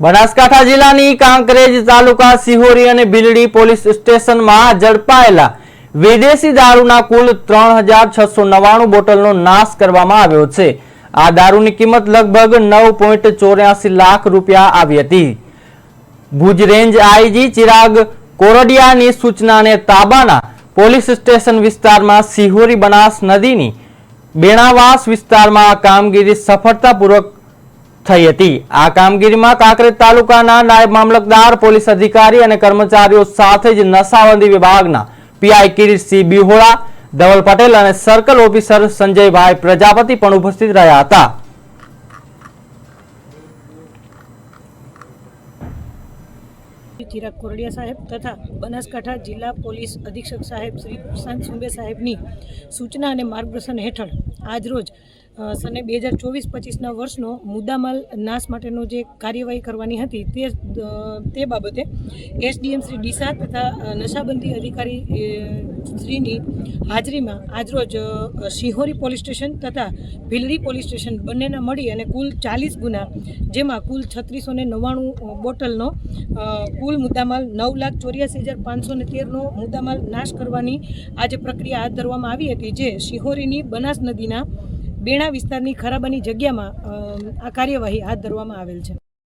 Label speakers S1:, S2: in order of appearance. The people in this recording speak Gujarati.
S1: બનાસકાંઠા જિલ્લાની કાંકરેજ તાલુકા સિહોરી અને બિલડી પોલીસ સ્ટેશનમાં ઝડપાયેલા વિદેશી દારૂના કુલ ત્રણ હજાર છસો નવ્વાણું બોટલનો નાશ કરવામાં આવ્યો છે. આ દારૂની કિંમત લગભગ નવ પોઈન્ટ ચોર્યાસી લાખ રૂપિયા આવી હતી. ભુજ રેન્જ આઈજી ચિરાગ કોરડિયાની સૂચનાને તાબાના પોલીસ સ્ટેશન વિસ્તારમાં સિહોરી બનાસ નદીની બેણાવાસ વિસ્તારમાં આ કામગીરી સફળતાપૂર્વક થઈ હતી આ કામગીરીમાં કાંકરેજ તાલુકાના નાયબ મામલતદાર, પોલીસ અધિકારી અને કર્મચારીઓ સાથે જ નશાબંધી વિભાગના પીઆઈ કિરીટસિંહ બિહોળા, ધવલ પટેલ અને સર્કલ ઓફિસર સંજયભાઈ પ્રજાપતિ પણ ઉપસ્થિત રહ્યા હતા.
S2: ચિરાગ કોરડિયા સાહેબ તથા બનાસકાંઠા જિલ્લા પોલીસ અધિક્ષક સાહેબ શ્રી પ્રશાંત સુંબે સાહેબની સૂચના અને માર્ગદર્શન હેઠળ આજરોજ સને બે હજાર ચોવીસ પચીસના વર્ષનો મુદ્દામાલ નાશ માટેનો જે કાર્યવાહી કરવાની હતી તે તે બાબતે એસડીએમ શ્રી ડીસા તથા નશાબંધી અધિકારી શ્રીની હાજરીમાં આજરોજ શિહોરી પોલીસ સ્ટેશન તથા ભીલડી પોલીસ સ્ટેશન બંનેના મળી અને કુલ ચાલીસ ગુના, જેમાં કુલ છત્રીસો ને નવ્વાણું બોટલનો કુલ મુદ્દામાલ નવ લાખ ચોર્યાસી હજાર પાંચસો ને તેરનો મુદ્દામાલ નાશ કરવાની આજે પ્રક્રિયા હાથ ધરવામાં આવી હતી, જે શિહોરીની બનાસ નદીના બેણા વિસ્તારની ખરાબાની જગ્યામાં આ કાર્યવાહી હાથ ધરવામાં આવેલ છે.